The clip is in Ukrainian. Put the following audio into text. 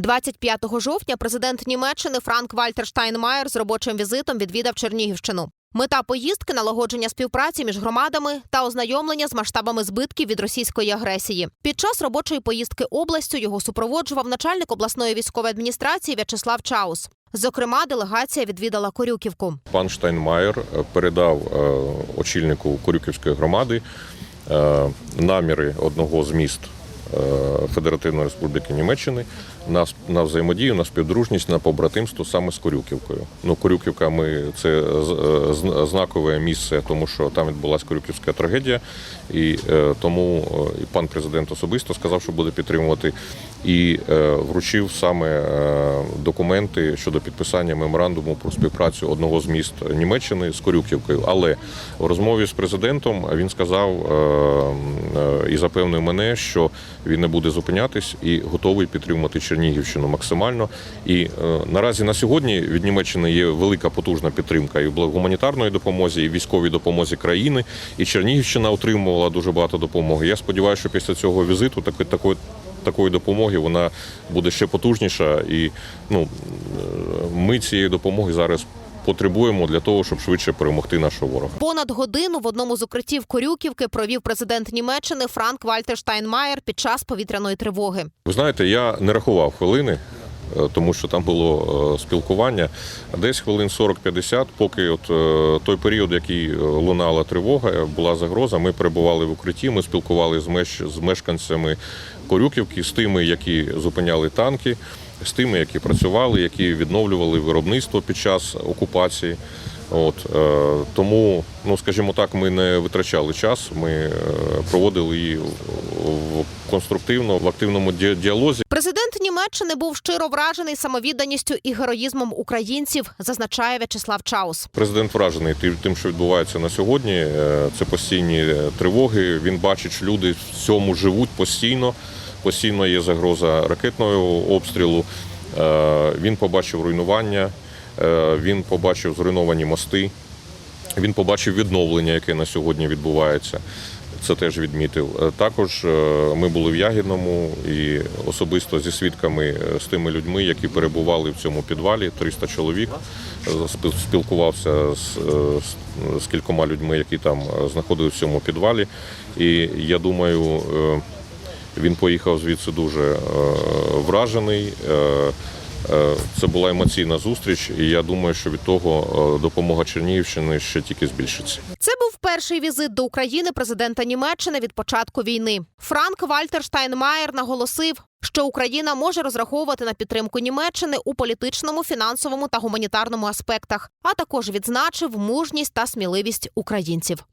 25 жовтня президент Німеччини Франк Вальтер Штайнмаєр з робочим візитом відвідав Чернігівщину. Мета поїздки налагодження співпраці між громадами та ознайомлення з масштабами збитків від російської агресії. Під час робочої поїздки областю його супроводжував начальник обласної військової адміністрації В'ячеслав Чаус. Зокрема, делегація відвідала Корюківку. Пан Штайнмаєр е, передав е, очільнику Корюківської громади е, наміри одного з міст Федеративної Республіки Німеччини на, на взаємодію, на співдружність, на побратимство саме з Корюківкою. Ну, Корюківка ми це з- е, знакове місце, тому що там відбулася Корюківська трагедія, і е, тому е, і пан президент особисто сказав, що буде підтримувати, і е, вручив саме е, документи щодо підписання меморандуму про співпрацю одного з міст Німеччини з Корюківкою. Але в розмові з президентом він сказав е, е, і запевнив мене, що він не буде зупинятись і готовий підтримувати Чернігівщину максимально. І е, наразі на сьогодні від Німеччини є велика потужна підтримка і в гуманітарної допомозі, і в військовій допомозі країни. І Чернігівщина отримувала дуже багато допомоги. Я сподіваюся, що після цього візиту таки такої. Такої допомоги вона буде ще потужніша, і ну е, ми цієї допомоги зараз потребуємо для того, щоб швидше перемогти нашого ворога. Понад годину в одному з укриттів Корюківки провів президент Німеччини Франк Вальтер Штайнмаєр під час повітряної тривоги. Ви знаєте, я не рахував хвилини, е, тому що там було е, спілкування. Десь хвилин 40-50, поки от е, той період, який лунала тривога, була загроза. Ми перебували в укритті, ми спілкувалися з мешканцями Корюківки, з тими, які зупиняли танки, з тими, які працювали, які відновлювали виробництво під час окупації. От е, тому, ну скажімо так, ми не витрачали час. Ми е, проводили її в- в конструктивно в активному ді- діалозі. Президент Німеччини був щиро вражений самовідданістю і героїзмом українців, зазначає В'ячеслав Чаус. Президент вражений тим- тим, що відбувається на сьогодні. Е, Це постійні тривоги. Він бачить, що люди в цьому живуть постійно. Постійно є загроза ракетного обстрілу. Е, Він побачив руйнування, е, він побачив зруйновані мости. Він побачив відновлення, яке на сьогодні відбувається. Це теж відмітив. Е, Також ми були в Ягідному і особисто зі свідками з тими людьми, які перебували в цьому підвалі, 300 чоловік. Спілкувався з, з- кількома людьми, які там знаходилися в цьому підвалі. І я думаю, він поїхав звідси дуже е, вражений. Е, е, Це була емоційна зустріч, і я думаю, що від того допомога Чернігівщини ще тільки збільшиться. Це був перший візит до України президента Німеччини від початку війни. Франк Вальтер Штайнмаєр наголосив, що Україна може розраховувати на підтримку Німеччини у політичному, фінансовому та гуманітарному аспектах, а також відзначив мужність та сміливість українців.